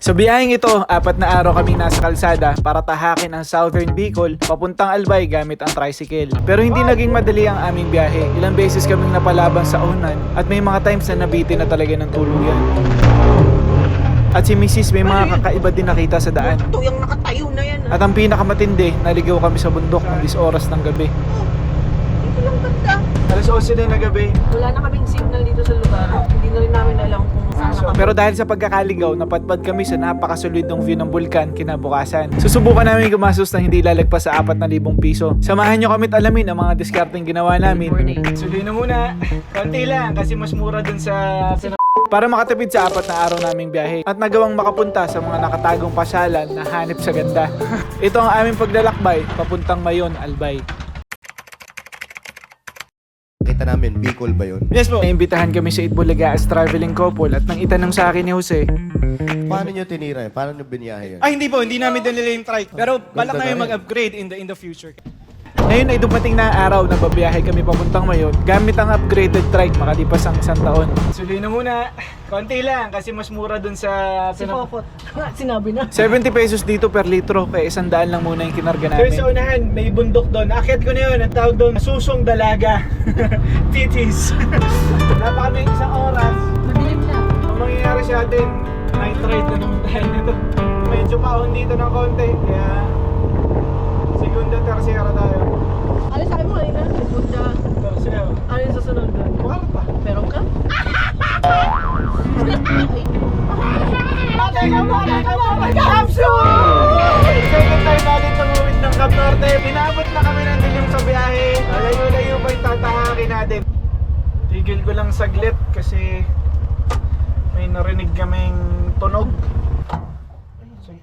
Sa biyaheng ito, apat na araw kami nasa kalsada para tahakin ang Southern Bicol papuntang Albay gamit ang tricycle. Pero hindi naging madali ang aming biyahe. Ilang beses kaming napalaban sa unan at may mga times na nabitin na talaga ng tuluyan. At si Mrs. may mga kakaiba din nakita sa daan. Ito yung nakatayo na yan. ah. At ang pinakamatindi, naligaw kami sa bundok ng 10 oras ng gabi. Alas 11 din na gabi. Wala na kaming signal dito sa lugar. Hindi na rin namin alam kung saan na kami. Pero dahil sa pagkakaligaw, napadpad kami sa napakasolid ng view ng bulkan kinabukasan. Susubukan namin gumastos ng hindi lalagpas sa 4,000 piso. Samahan nyo kami at alamin ang mga diskarteng ginawa namin. Suloy na muna. Konti lang kasi mas mura dun sa... Para makatipid sa apat na araw naming biyahe at nagawang makapunta sa mga nakatagong pasyalan na hanip sa ganda. Ito ang aming paglalakbay papuntang Mayon, Albay. Kita namin, Bicol ba yun? Yes po. Naimbitahan kami sa Itbulaga as traveling couple at nang itanong sa akin ni Jose, Paano nyo tinira yun? Paano nyo biniyahe yun? Ay, hindi po. Hindi namin dinala yung trike. Pero balak namin na yun. mag-upgrade in the, in the future. Ngayon ay dumating na ang araw na babiyahe kami papuntang Mayon gamit ang upgraded trike makalipas ang isang taon. Suloy na muna. Konti lang kasi mas mura dun sa... Si Kokot. Sinabi na. 70 pesos dito per litro kaya isang daan lang muna yung kinarga namin. Pero sa unahan, may bundok doon. Akit ko na yun, ang tawag doon, susong dalaga. Titis. Wala pa kami isang oras. Madilim na. Ang mangyayari sa atin, night ride na naman tayo nito. Medyo paon dito ng konti, kaya segunda, tercera tayo. Ano sabi mo kanina? Segunda. Tercera. Ano yung susunod doon? Kwarta. Meron ka? Second time natin tumawid ng Cap Norte. Pinabot na kami ng dilim sa biyahe. Layo-layo pa yung tatahakin natin. Tigil ko lang saglit kasi may narinig kaming tunog.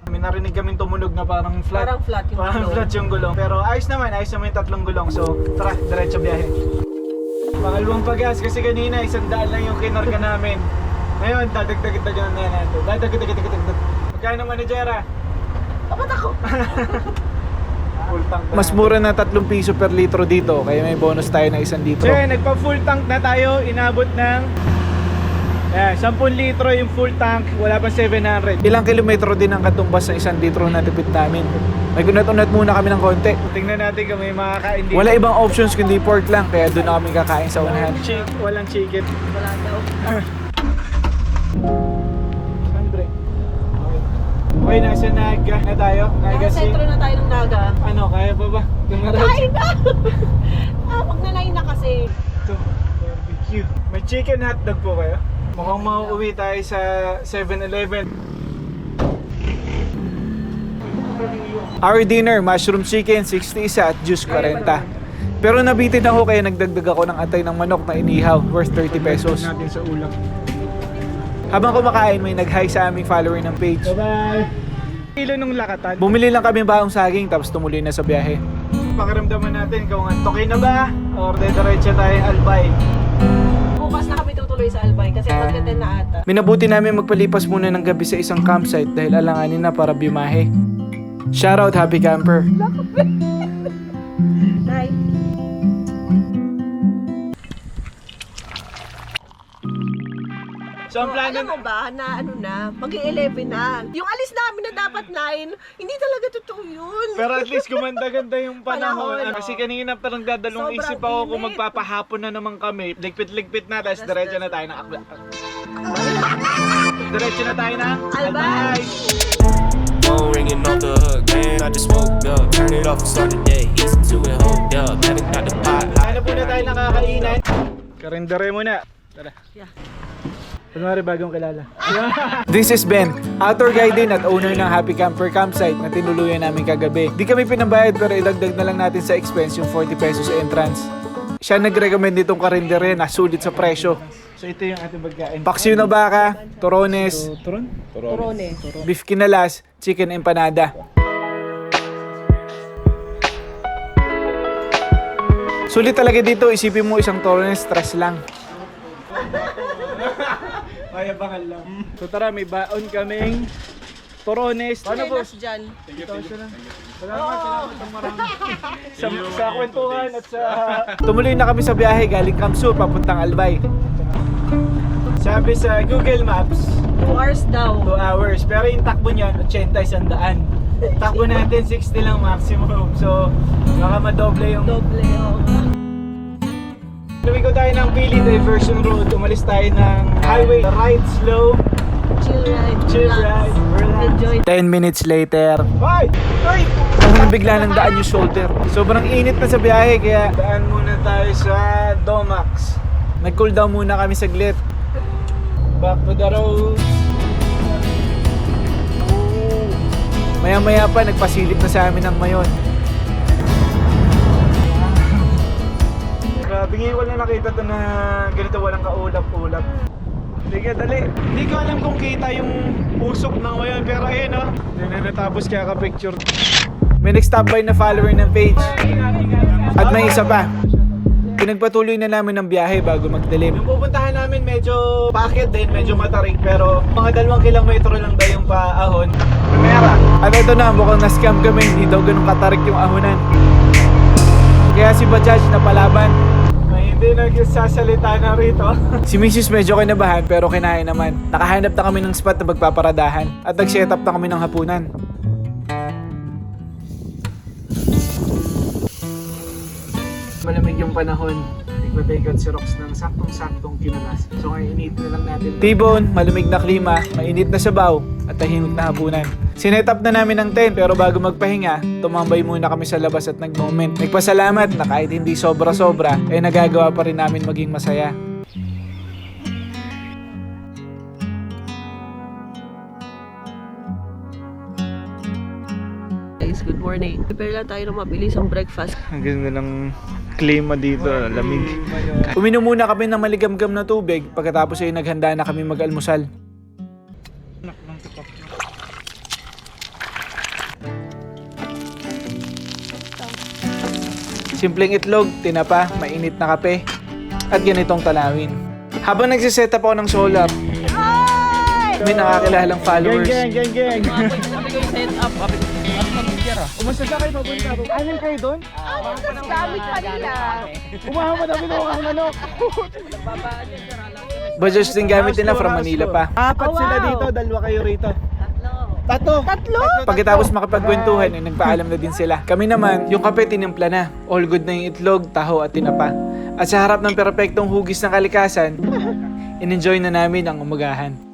May narinig kaming tumunog na parang flat. Parang flat yung Parang gulong. flat yung gulong. Pero ayos naman, ayos naman yung tatlong gulong. So, tara, diretso biyahe. Pangalawang pagas kasi kanina isang daan lang yung kinarga namin. Ngayon, dadagdag-dagan na natin. Dadagdag-dagan. Magkano manajera? Dapat ako. Full tank na. Mas mura na 3 piso per litro dito kaya may bonus tayo na 1 litro. So, yun, nagpa-full tank na tayo. Inabot ng eh, 10 litro yung full tank. Wala pa 700. Ilang kilometro din ang katumbas ng 1 litro na tipid namin. May gunat-unat muna kami ng konti. Tingnan natin kung may makakain dito. Wala ibang options kundi pork lang kaya doon na kami kakain sa unahan. Chick, walang chicken. Wala daw. Andre. Okay, nasa Naga na tayo. Naga Nasa sentro na tayo ng Naga. Ano, kaya pa ba? Dumaras. Kain na! ah, pag nanay na kasi. Ito, barbecue. May chicken hotdog po kayo? Mukhang mauuwi tayo sa 7-Eleven. Our dinner, mushroom chicken, 60 isa at juice 40. Pero nabitin ako kaya nagdagdag ako ng atay ng manok na inihaw worth 30 pesos. natin sa ulam. Habang kumakain may nag-hi sa aming follower ng page. Bye-bye! Kilo nung lakatan. Bumili lang kami baong saging tapos tumuloy na sa biyahe. Pakiramdaman natin kung antokin na ba or dediretso tayo Albay. Bukas na kami tutuloy sa Albay kasi magdating na ata. Minabuti namin magpalipas muna ng gabi sa isang campsite dahil alanganin na para bimahe. Shoutout Happy Camper! Nay. So ang plano Alam mo ba na ano na, mag-11 na. Yung alis namin na dapat 9, hindi talaga totoo yun. Pero at least gumanda-ganda yung panahon. Panahon, Ah, Kasi kanina parang dadalong Sobrang isip ako kung init. magpapahapon na naman kami. Ligpit-ligpit na, tapos diretso na tayo na akla. Diretso na tayo na Albay! Phone ringing off the hook, man. I just woke up. Turn it off and start the day. Easy to it, hold up. Haven't got the pot. Ano po na tayo nakakainan? Karindere muna. Tara. Yeah. Kunwari bagong kilala. This is Ben, outdoor guide din at owner ng Happy Camper Campsite na tinuluyan namin kagabi. Di kami pinambayad pero idagdag na lang natin sa expense yung 40 pesos entrance. Siya nag-recommend nitong karindere na sulit sa presyo. So ito yung ating pagkain. Paksiw na baka, torones, turon? Corone. beef kinalas, chicken empanada. Sulit talaga dito, isipin mo isang torones, stress lang. Kaya bangal lang. So tara, may baon kaming torones. Ano po? Ano dyan? Salamat, salamat ng marami. sa, sa kwentuhan at sa... Tumuloy na kami sa biyahe galing Kamsul papuntang Albay. Sabi sa Google Maps, 2 hours daw. 2 hours. Pero yung takbo niyan, 80 isang daan. Takbo natin 60 lang maximum. So, baka madoble yung... Doble, oh. Lumigo tayo ng Pili Diversion Road. Umalis tayo ng highway. Ride slow. Chill ride. Chill relax. ride. Relax. Enjoy. 10 minutes later, Hoy! Hoy! Bigla ng daan yung shoulder. Sobrang init na sa biyahe kaya daan muna tayo sa Domax. Nag-cool down muna kami saglit. Back to the road. Maya maya pa, nagpasilip na sa amin ng mayon. Grabe ngayon ko lang nakita to na ganito walang kaulap-ulap. Sige, dali. Hindi ko alam kung kita yung usok ng ngayon pero ayun oh. Hindi na natapos kaya ka-picture. May nag-stop by na follower ng page. At may isa pa. Pinagpatuloy na namin ng biyahe bago magdilim. Yung pupuntahan namin medyo packet din, medyo matarik pero mga dalawang kilometro lang daw yung paahon. Primera. At ito na, mukhang na-scam kami. Hindi daw ganun katarik yung ahonan. Kaya si Bajaj napalaban. Hindi nagsasalita na rito. Si Mrs. medyo kinabahan pero kinain naman. Nakahanap na kami ng spot na magpaparadahan at nag-set up na kami ng hapunan. Malamig yung panahon. Out si ng saktong-saktong kinalas. So ngayon init na lang natin. T-bone, malamig na klima, mainit na sabaw at tahimik na hapunan. Sinet up na namin ng tent pero bago magpahinga, tumambay muna kami sa labas at nag-moment. Nagpasalamat na kahit hindi sobra-sobra, eh nagagawa pa rin namin maging masaya. Guys, good morning. Prepare lang tayo ng mabilis ang breakfast. Ang ganda ng klima dito, lamig. Uminom muna kami ng maligamgam na tubig pagkatapos ay naghanda na kami mag-almusal. Simpleng itlog, tinapa, mainit na kape, at ganitong tanawin. Habang nagsiset up ako ng solar, may nakakilalang followers. Geng, geng, geng, geng. Umusta sa kayo papunta? Anong kayo doon? Gamit pa nila. Umahamad kami ng mga manok. Bajaj din gamit nila from Manila pa. Apat Oh, sila wow. dito, dalawa kayo rito. Tatlo. Tatlo? Pagkatapos makapagkwentuhan, ay nagpaalam na din sila. Kami naman, yung kape tinimpla na. All good na yung itlog, taho at tinapa. At sa harap ng perpektong hugis ng kalikasan, in-enjoy na namin ang umagahan.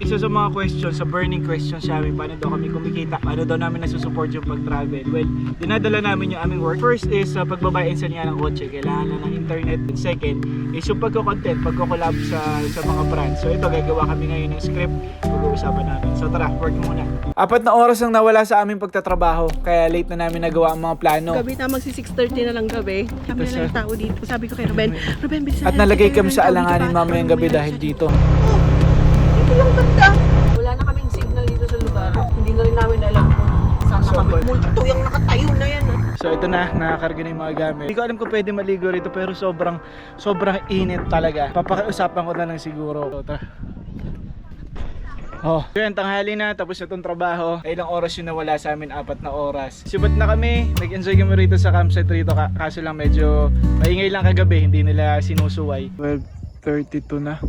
Isa sa mga questions, sa burning questions sa amin, paano daw kami kumikita, paano daw namin nasusupport yung pag-travel. Well, dinadala namin yung aming work. First is uh, pagbabayad sa niya ng kotse, kailangan na ng internet. And second is yung pagko-content, pagko-collab sa, sa mga brands. So ito, gagawa kami ngayon ng script, pag-uusapan namin. So tara, work muna. Apat na oras ang nawala sa aming pagtatrabaho, kaya late na namin nagawa ang mga plano. Gabi na magsi 6.30 na lang gabi. Kami na lang tao dito. Sabi ko kay Ruben, Ruben, bilisan At na, nalagay kami sa alanganin mamayang gabi dahil dito. Dito lang banda. Wala na kaming signal dito sa lugar. Hindi na rin namin alam kung saan na kami. Multo yung nakatayo na yan. ah. So ito na, nakakarga na yung mga gamit. Hindi ko alam kung pwede maligo rito pero sobrang sobrang init talaga. Papakiusapan ko na lang siguro. So, tara. Oh, yun, tanghali na, tapos na itong trabaho. Ay, ilang oras yung nawala sa amin, apat na oras. Sibat na kami, nag-enjoy kami rito sa campsite rito, ka- kaso lang medyo maingay lang kagabi, hindi nila sinusuway. 12.32 na.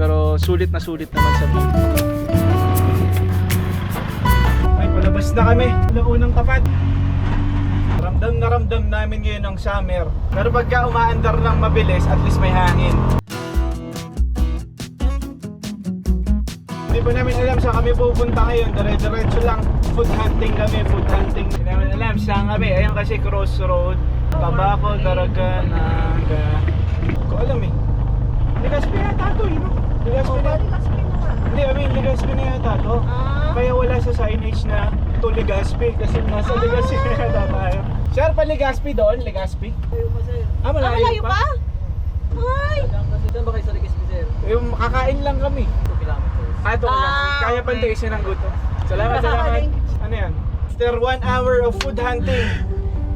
Pero sulit na sulit naman sa view. Ay, palabas na kami. Naunang tapat. Ramdam na ramdam namin ngayon ang summer. Pero pagka umaandar ng mabilis, at least may hangin. Hindi pa namin alam saan kami pupunta ngayon. Dire-diretso lang. Food hunting kami, food hunting. Hindi namin alam saan kami. Ayun kasi crossroad. Tabako, Daraga, Naga. Hindi ko alam eh. Legazpi yata to eh, no? Legazpi na. Hindi, I mean, Legazpi na yata to. Kaya wala sa signage na to Legazpi kasi nasa Legazpi na yata tayo. Sir, pa Legazpi doon? Legazpi? Ah, Ah, malayo, malayo pa? Ay! Yung kakain lang kami. Ah, ito lang. Ah, Kaya pa okay. tiisin ng guto. Salamat, salamat. Ano yan? After one hour of food hunting,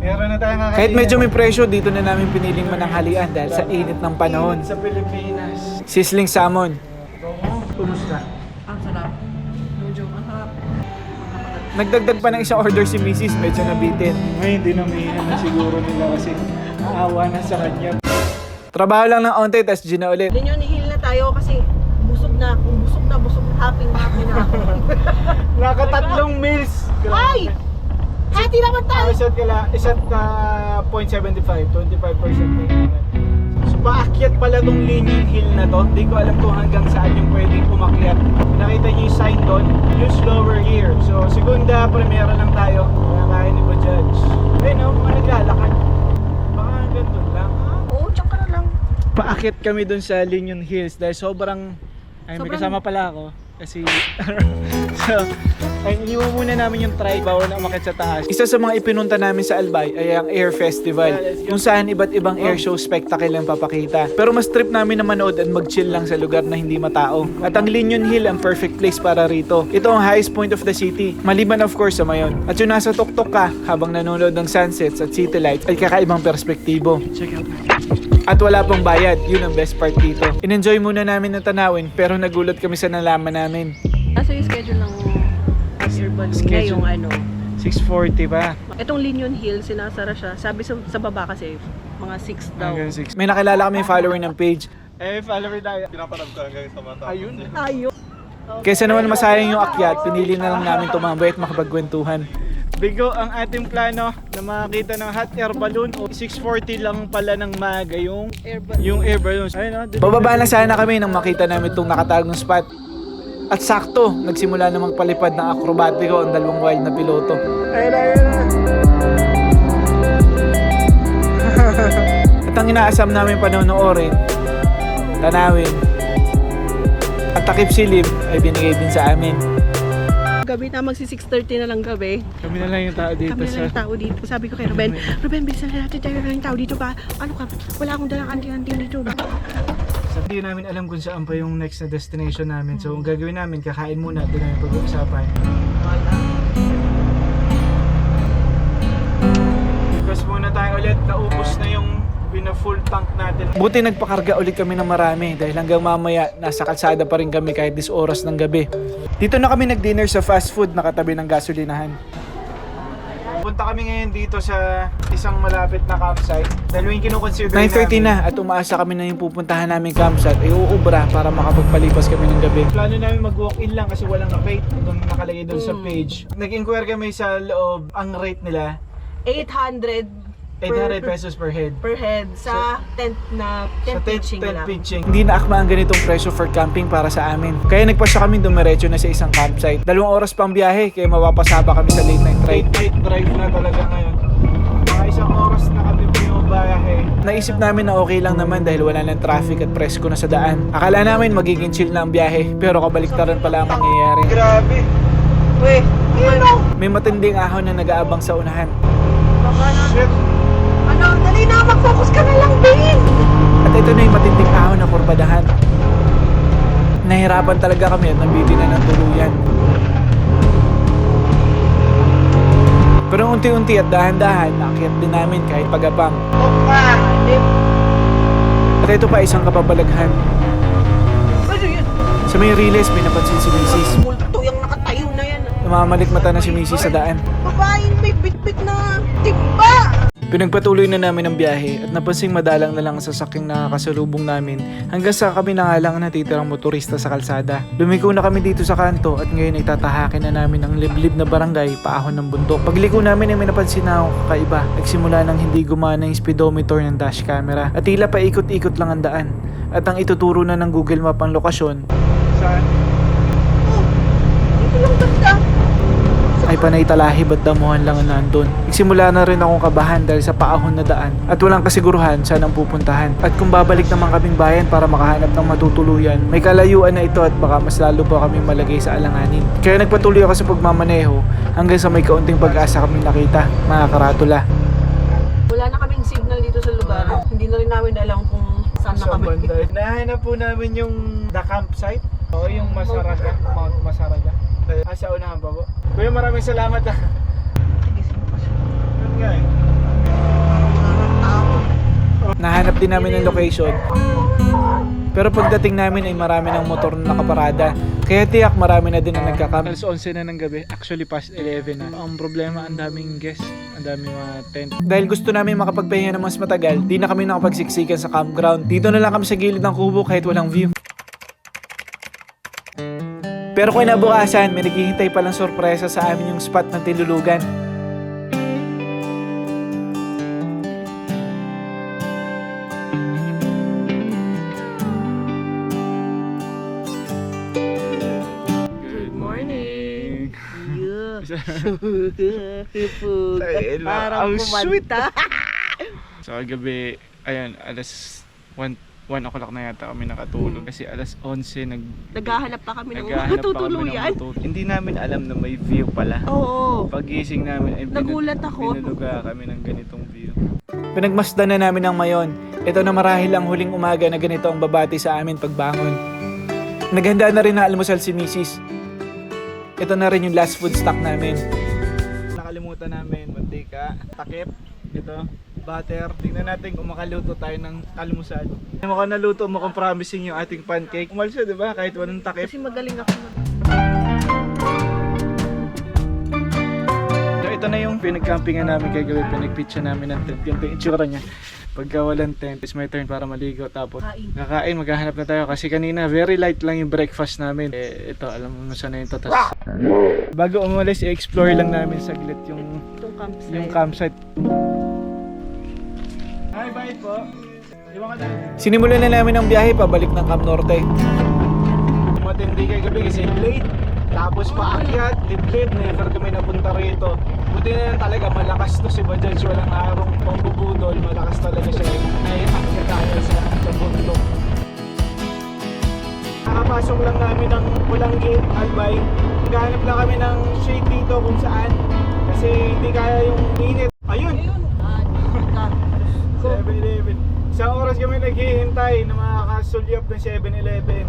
meron na tayong kakainin. Kahit medyo may presyo, dito na namin piniling mananghalian dahil sa init ng panahon. Sa Pilipinas. Sizzling salmon. Kumusta? Nagdagdag pa ng isang order si Mrs. Medyo nabitin. Ngayon, hindi na may na siguro nila kasi aawa na sa kanya. Trabaho lang ng onte, tas G na ulit. Linyon, ihil na tayo kasi busog na. Kung busog na, busog na. Happy na happy na ako. Nakatatlong meals. Ay! Hati naman Ah, tayo! isa't kala, isa't uh, 0.75, 25% na. So paakyat pala tong Linyon Hill na to. Hindi ko alam kung hanggang saan yung pwedeng umakyat. Nakita niyo yung sign doon, use lower gear. So segunda, primera lang tayo. Kaya kaya ni ba judge? Ayun no, mga naglalakad. Baka hanggang doon lang. Oo, tsaka na lang. Paakyat kami doon sa Linyon Hills dahil sobrang... Ay, may Sobrang- kasama pala ako. Kasi... so, ay, iniwan muna namin yung try bawal na umakit sa taas. Isa sa mga ipinunta namin sa Albay ay ang Air Festival. Kung saan iba't ibang air show spectacle ang papakita. Pero mas trip namin na manood at mag-chill lang sa lugar na hindi matao. At ang Linyon Hill ang perfect place para rito. Ito ang highest point of the city. Maliban of course sa mayon. At yung nasa tuktok ka habang nanonood ng sunsets at city lights ay kakaibang perspektibo. Check out at wala pang bayad, yun ang best part dito. In-enjoy muna namin ng tanawin pero nagulat kami sa nalaman namin. Nasa yung schedule ng air balloon Schedule. ngayong ano. 6.40 pa. Itong Linyon Hill, sinasara siya. Sabi sa, sa baba kasi, mga 6 daw. Hanggang 6. May nakilala kami follower ng page. Eh, follower tayo. Pinaparab ka hanggang sa mata. Ayun. Ayun. Kesa naman masayang yung akyat, pinili na lang namin tumambay at makapagkwentuhan. Bigo, ang ating plano na makakita ng hot air balloon o 640 lang pala ng maga yung Air balloon. yung air balloon. Ayun, oh, Bababa na sana kami nang makita namin itong nakatagong spot. At sakto, nagsimula na magpalipad ng akrobatiko ang dalawang wild na piloto. Ayun, ayun, At ang inaasam namin panonoorin, tanawin, at takip silim ay binigay din sa amin. Gabi na magsi 6.30 na lang gabi. Kami na lang yung tao dito Kami na lang yung tao dito. Sabi ko kay Ruben, Ruben, bilisan na natin tayo na yung tao dito ba? Ano ka? Wala akong dalang anting-anting dito ba? Hindi namin alam kung saan pa yung next na destination namin. So, ang gagawin namin, kakain muna, doon namin pag-uusapan. Request muna tayo ulit, naubos na yung pina-full tank natin. Buti nagpakarga ulit kami ng marami dahil hanggang mamaya nasa kalsada pa rin kami kahit dis oras ng gabi. Dito na kami nag-dinner sa fast food na katabi ng gasolinahan. Punta kami ngayon dito sa isang malapit na campsite. Dahil yung kinukonsider 9.30 na at umaasa kami na yung pupuntahan namin campsite ay uubra para makapagpalipas kami ng gabi. Plano namin mag-walk-in lang kasi walang rate doon nakalagay doon sa page. Nag-inquire kami sa loob, ang rate nila 800 800 pesos per head. per head sa tent na tent, pitching tent lang. pitching. Hindi na akma ang ganitong presyo for camping para sa amin. Kaya nagpasya kami dumiretso na sa isang campsite. Dalawang oras pang biyahe kaya mapapasaba kami sa late night drive. Late night drive na talaga ngayon. Mga isang oras na kami biyahe. Naisip namin na okay lang naman dahil wala ng traffic at presko na sa daan. Akala namin magiging chill na ang biyahe pero kabaliktaran pala ang mangyayari. Grabe! Uy, ano? May matinding ahon na nag-aabang sa unahan. Baka na. Ano, mag-focus ka na lang, Bin! At ito na yung matinding ahon na kurbadahan. Nahirapan talaga kami at nabiti na ng tuluyan. Pero unti-unti at dahan-dahan, naakyat din namin kahit pagabang. At ito pa isang kapabalaghan. Ano? Sa may riles, may napansin si Mrs. Multo yung nakatayo na yan. Namamalik mata na si Mrs. sa daan. Babaeng may bit-bit na timba! Pinagpatuloy na namin ang biyahe at napansing madalang na lang ang sasakyang nakakasalubong namin hanggang sa kami na nga lang ang natitirang motorista sa kalsada. Lumiko na kami dito sa kanto at ngayon ay tatahakin na namin ang liblib na barangay paahon ng bundok. Pagliko namin ay may napansin na akong kakaiba. Nagsimula nang hindi gumana yung speedometer ng dash camera at tila pa ikot-ikot lang ang daan. At ang ituturo na ng Google Map ang lokasyon saan Dito lang banda. Ay panay talahib at damuhan lang ang nandun. Nagsimula na rin akong kabahan dahil sa paahon na daan at walang kasiguruhan saan ang pupuntahan. At kung babalik naman kaming bayan para makahanap ng matutuluyan, may kalayuan na ito at baka mas lalo pa kami malagay sa alanganin. Kaya nagpatuloy ako sa pagmamaneho hanggang sa may kaunting pag-asa kami nakita, mga karatula. Wala na kaming signal dito sa lugar. Hindi na rin namin alam kung saan na kami. Nahanap po namin yung the campsite. O yung Masaraga, Mount Masaraga. Ah, sa unahan pa po. Kuya, maraming salamat ah. Yun nga eh. Nahanap din namin ang location. Pero pagdating namin ay marami ng motor na nakaparada. Kaya tiyak marami na din ang nagkakamp. Alas 11 na ng gabi. Actually past 11 na. Ang problema, ang daming guests. Ang dami mga tent. Dahil gusto namin makapagpahinga ng mas matagal, di na kami nakapagsiksikan sa campground. Dito na lang kami sa gilid ng kubo kahit walang view. Pero kinabukasan, may naghihintay palang sorpresa sa amin yung spot ng tilulugan. Good morning! Parang ang sweet. kumanta. So kagabi, ayun, alas 1, 1 o'clock na yata kami nakatulog kasi alas 11 nag Naghahanap pa kami ng naghahanap pa kami ng matutuluyan. matutulog. Hindi namin alam na may view pala. Oo. Pagising namin, ay Nagulat ako. Binuluga kami ng ganitong view. Pinagmasdan na namin ng mayon. Ito na marahil ang huling umaga na ganito ang babati sa amin pagbangon. Naghanda na rin na almusal si Mrs. Ito na rin yung last food stock namin. Nakalimutan namin, mantika, takip, ito, butter. Tingnan natin kung makaluto tayo ng almusal. Mukhang naluto, mukhang promising yung ating pancake. Umalsa, di ba? Kahit walang takip. Kasi magaling ako mag- So, ito na yung pinagcampingan namin kay gabi. Pinagpitcha namin ng tent. Yung itsura niya. Pagka walang tent, it's my turn para maligo. Tapos, Kain. kakain, maghahanap na tayo. Kasi kanina, very light lang yung breakfast namin. Eh, ito, alam mo na sana yung tatas. Bago umalis, i-explore lang namin saglit yung, Itong campsite. yung campsite. Hi, bye po. Sinimulan na namin ang biyahe pabalik ng Camp Norte. Matindi kay gabi kasi late. Tapos paakyat, liblib, never kami napunta rito. Buti na lang talaga malakas to si Bajaj, walang arong pambubudol, malakas talaga siya. Naiakyat tayo sa, sa bundok. Nakapasok lang namin ng walang gate, Albay. Naghanap lang kami ng shade dito kung saan. Kasi hindi kaya yung init. Ayun! Ayun. Ah, ka. 7-Eleven. Isang oras kami naghihintay na makakasulyap ng 7-Eleven.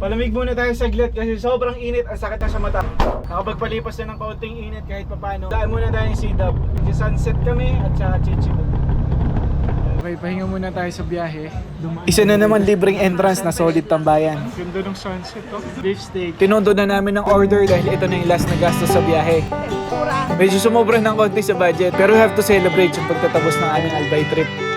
Palamig muna tayo saglit kasi sobrang init ang sakit na sa mata. Nakapagpalipas na ng kaunting init kahit papano. Daan muna tayo ng C-Dub. Sunset kami at sa Chichibu. Okay, pahinga muna tayo sa biyahe. Isa na naman libreng entrance na solid tambayan. Ganda ng sunset to. Beef steak. Tinondo na namin ng order dahil ito na yung last na gastos sa biyahe. Medyo sumobra ng konti sa budget pero we have to celebrate yung pagtatapos ng aming Albay trip.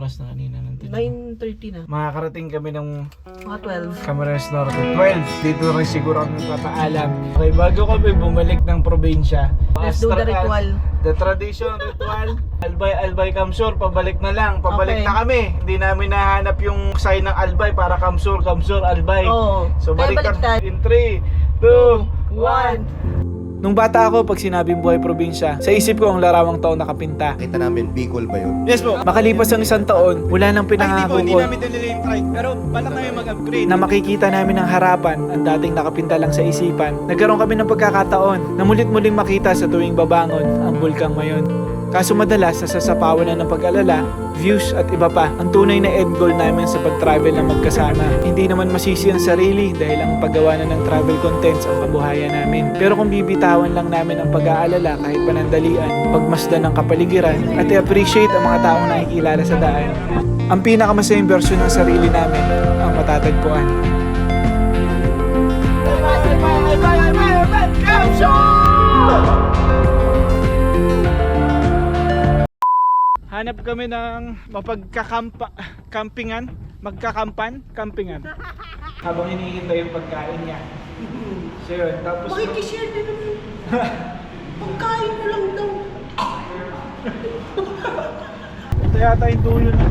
Oras na kanina nandito? 9.30 na. Makakarating kami ng Mga 12. Camarines Norte. 12. Dito rin siguro kami papaalam. Okay, bago kami bumalik ng probinsya. Let's do the ritual. The tradition, ritual. Albay, Albay, Kamsur. Pabalik na lang. Pabalik Okay. na kami. Hindi namin nahanap yung sign ng Albay para Kamsur, Kamsur, Albay. Oo. So Kaya balik baliktad. In 3, 2, 1. 1. Nung bata ako, pag sinabing buhay probinsya, sa isip ko ang larawang taong nakapinta. Kita namin, Bicol ba yun? Yes po. Makalipas ang isang taon, wala nang pinangako ko dinili yung trike. Pero balak namin mag-upgrade. na makikita namin ang harapan ang dating nakapinta lang sa isipan. Nagkaroon kami ng pagkakataon na mulit-muling makita sa tuwing babangon ang bulkang mayon. Kaso madalas nasasapawan na ng pag-alala, views at iba pa ang tunay na end goal namin sa pag-travel na magkasama. Hindi naman masisi ang sarili dahil ang paggawa na ng travel contents ang kabuhayan namin. Pero kung bibitawan lang namin ang pag-aalala kahit panandalian, pagmasdan ng kapaligiran at i-appreciate ang mga taong nakikilala sa daan, ang pinakamasayang version ng sarili namin ang matatagpuan. Hanap kami ng mapagkakampa campingan, magkakampan, campingan. Habang hinihintay yung pagkain niya. So yun, tapos Makikishare din naman. Pagkain mo lang daw. ito yata yung dulo na.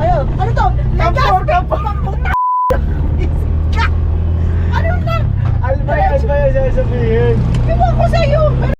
Ayun, ano to? Kampor, kampor! Ano na? Albay, albay ang sasabihin. Ewan ko sa'yo.